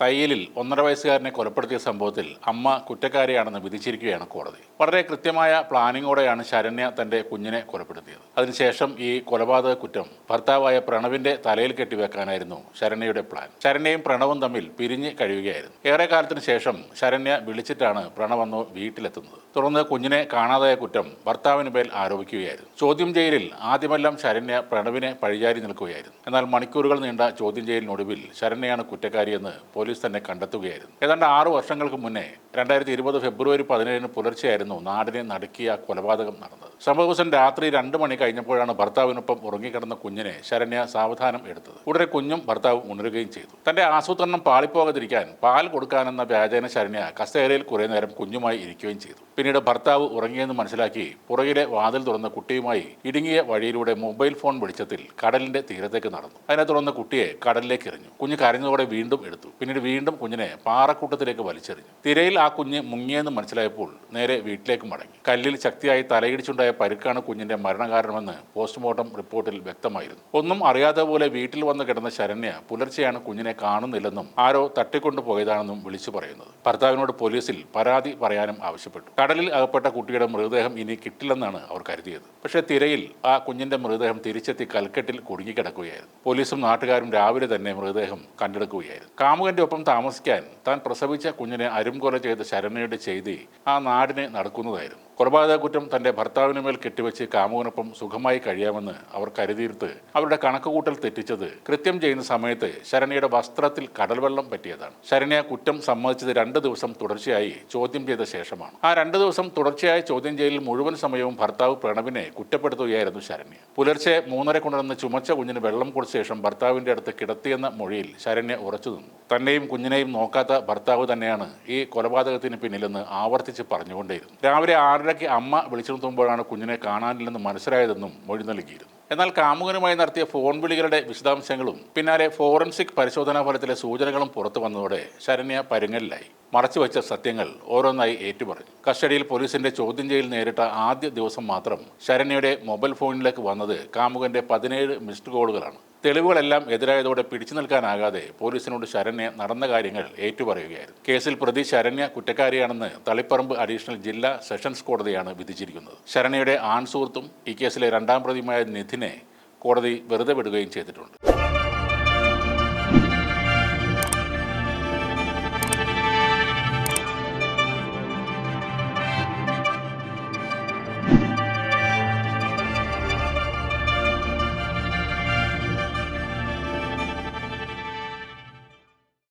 തയ്യലിൽ ഒന്നര വയസ്സുകാരനെ കൊലപ്പെടുത്തിയ സംഭവത്തിൽ അമ്മ കുറ്റക്കാരിയാണെന്ന് വിധിച്ചിരിക്കുകയാണ് കോടതി. വളരെ കൃത്യമായ പ്ലാനിങ്ങോടെയാണ് ശരണ്യ തന്റെ കുഞ്ഞിനെ കൊലപ്പെടുത്തിയത്. അതിനുശേഷം ഈ കൊലപാതക കുറ്റം ഭർത്താവായ പ്രണവിന്റെ തലയിൽ കെട്ടിവെക്കാനായിരുന്നു ശരണ്യയുടെ പ്ലാൻ. ശരണ്യയും പ്രണവും തമ്മിൽ പിരിഞ്ഞ് കഴിയുകയായിരുന്നു. ഏറെ കാലത്തിന് ശേഷം ശരണ്യ വിളിച്ചിട്ടാണ് പ്രണവന്നോ വീട്ടിലെത്തുന്നത്. തുടർന്ന് കുഞ്ഞിനെ കാണാതായ കുറ്റം ഭർത്താവിന് മേൽ ആരോപിക്കുകയായിരുന്നു. ചോദ്യം ചെയ്യലിൽ ആദ്യമെല്ലാം ശരണ്യ പ്രണവിനെ പഴിചാരി നിൽക്കുകയായിരുന്നു. എന്നാൽ മണിക്കൂറുകൾ നീണ്ട ചോദ്യം ചെയ്യലിനൊടുവിൽ ശരണ്യയാണ് കുറ്റക്കാരിയെന്ന് പോലീസ് തന്നെ കണ്ടെത്തുകയായിരുന്നു. ഏതാണ്ട് ആറു വർഷങ്ങൾക്ക് മുന്നേ രണ്ടായിരത്തി ഇരുപത് ഫെബ്രുവരി പതിനേഴിന് പുലർച്ചെയായിരുന്നു നാടിനെ നടുക്കിയ കൊലപാതകം നടന്നത്. സംഭവ ദിവസം രാത്രി രണ്ട് മണി കഴിഞ്ഞപ്പോഴാണ് ഭർത്താവിനൊപ്പം ഉറങ്ങിക്കിടന്ന കുഞ്ഞിനെ ശരണ്യ സാവധാനം എടുത്തത്. ഉടനെ കുഞ്ഞും ഭർത്താവും ഉണരുകയും ചെയ്തു. തന്റെ ആസൂത്രണം പാളിപ്പോകാതിരിക്കാൻ പാൽ കൊടുക്കാനെന്ന വ്യാജേന ശരണ്യ കസേരയിൽ കുറേ നേരം കുഞ്ഞുമായി ഇരിക്കുകയും ചെയ്തു. പിന്നീട് ഭർത്താവ് ഉറങ്ങിയെന്ന് മനസ്സിലാക്കി പുറകിലെ വാതിൽ തുറന്ന കുട്ടിയുമായി ഇടുങ്ങിയ വഴിയിലൂടെ മൊബൈൽ ഫോൺ വെളിച്ചത്തിൽ കടലിന്റെ തീരത്തേക്ക് നടന്നു. അതിനെ തുടർന്ന് കുട്ടിയെ കടലിലേക്ക് എറിഞ്ഞു. കുഞ്ഞ് കരഞ്ഞതോടെ വീണ്ടും എടുത്തു. പിന്നീട് വീണ്ടും കുഞ്ഞിനെ പാറക്കൂട്ടത്തിലേക്ക് വലിച്ചെറിഞ്ഞു. തിരയിൽ ആ കുഞ്ഞ് മുങ്ങിയെന്ന് മനസ്സിലായപ്പോൾ നേരെ വീട്ടിലേക്ക് മടങ്ങി. കല്ലിൽ ശക്തിയായി തലയിടിച്ചുണ്ടായ പരുക്കാണ് കുഞ്ഞിന്റെ മരണകാരണമെന്ന് പോസ്റ്റ്മോർട്ടം റിപ്പോർട്ടിൽ വ്യക്തമായിരുന്നു. ഒന്നും അറിയാതെ പോലെ വീട്ടിൽ വന്ന് കിടന്ന ശരണ്യ പുലർച്ചെയാണ് കുഞ്ഞിനെ കാണുന്നില്ലെന്നും ആരോ തട്ടിക്കൊണ്ടു പോയതാണെന്നും വിളിച്ചു പറയുന്നത്. ഭർത്താവിനോട് പോലീസിൽ പരാതി പറയാനും ആവശ്യപ്പെട്ടു. കടലിൽ അകപ്പെട്ട കുട്ടിയുടെ മൃതദേഹം ഇനി കിട്ടില്ലെന്നാണ് അവർ കരുതിയത്. പക്ഷേ തിരയിൽ ആ കുഞ്ഞിന്റെ മൃതദേഹം തിരിച്ചെത്തി കൽക്കെട്ടിൽ കുടുങ്ങിക്കിടക്കുകയായിരുന്നു. പോലീസും നാട്ടുകാരും രാവിലെ തന്നെ മൃതദേഹം കണ്ടെടുക്കുകയായിരുന്നു. കാമുകന്റെ ഒപ്പം താമസിക്കാൻ താൻ പ്രസവിച്ച കുഞ്ഞിനെ അരുംകൊല ചെയ്ത ശരണയുടെ ചെയ്തി ആ നാടിനെ നടക്കുന്നതായിരുന്നു. കൊലപാതക കുറ്റം തന്റെ ഭർത്താവിന് മേൽ കെട്ടിവെച്ച് കാമുവിനൊപ്പം സുഖമായി കഴിയാമെന്ന് അവർ കരുതിയിരുത്ത് അവരുടെ കണക്കുകൂട്ടൽ തെറ്റിച്ചത് കൃത്യം ചെയ്യുന്ന സമയത്ത് ശരണ്യയുടെ വസ്ത്രത്തിൽ കടൽവെള്ളം പറ്റിയതാണ്. ശരണ്യ കുറ്റം സമ്മതിച്ചത് രണ്ട് ദിവസം തുടർച്ചയായി ചോദ്യം ചെയ്ത ശേഷമാണ്. ആ രണ്ട് ദിവസം തുടർച്ചയായി ചോദ്യം ചെയ്യലിൽ മുഴുവൻ സമയവും ഭർത്താവ് പ്രണവിനെ കുറ്റപ്പെടുത്തുകയായിരുന്നു ശരണ്യ. പുലർച്ചെ മൂന്നര കൊണ്ടുവന്ന് ചുമച്ച കുഞ്ഞിന് വെള്ളം കൊടുത്ത ശേഷം ഭർത്താവിന്റെ അടുത്ത് കിടത്തിയെന്ന മൊഴിയിൽ ശരണ്യ ഉറച്ചു നിന്നു. തന്നെയും കുഞ്ഞിനെയും നോക്കാത്ത ഭർത്താവ് തന്നെയാണ് ഈ കൊലപാതകത്തിന് പിന്നിലെന്ന് ആവർത്തിച്ച് പറഞ്ഞുകൊണ്ടേയിരുന്നു. രാവിലെ ആറരയ്ക്ക് അമ്മ വിളിച്ചെത്തുമ്പോഴാണ് കുഞ്ഞിനെ കാണാനില്ലെന്ന് മനസ്സിലായതെന്നും മൊഴി നൽകിയിരുന്നു. എന്നാൽ കാമുകനുമായി നടത്തിയ ഫോൺ വിളികളുടെ വിശദാംശങ്ങളും പിന്നാലെ ഫോറൻസിക് പരിശോധനാ ഫലത്തിലെ സൂചനകളും പുറത്തു വന്നതോടെ ശരണ്യ പരുങ്ങലിലായി. മറച്ചുവെച്ച സത്യങ്ങൾ ഓരോന്നായി ഏറ്റുപറഞ്ഞു. കസ്റ്റഡിയിൽ പോലീസിന്റെ ചോദ്യം ചെയ്യൽ നേരിട്ട ആദ്യ ദിവസം മാത്രം ശരണ്യയുടെ മൊബൈൽ ഫോണിലേക്ക് വന്നത് കാമുകന്റെ പതിനേഴ് മിസ്ഡ് കോളുകളാണ്. തെളിവുകളെല്ലാം എതിരായതോടെ പിടിച്ചു നിൽക്കാനാകാതെ പോലീസിനോട് ശരണ്യ നടന്ന കാര്യങ്ങൾ ഏറ്റുപറയുകയായിരുന്നു. കേസിൽ പ്രതി ശരണ്യ കുറ്റക്കാരിയാണെന്ന് തളിപ്പറമ്പ് അഡീഷണൽ ജില്ലാ സെഷൻസ് കോടതിയാണ് വിധിച്ചിരിക്കുന്നത്. ശരണ്യയുടെ ആൺസുഹൃത്തും ഈ കേസിലെ രണ്ടാം പ്രതിയുമായ നിധിനെ കോടതി വെറുതെ വിടുകയും ചെയ്തിട്ടുണ്ട്.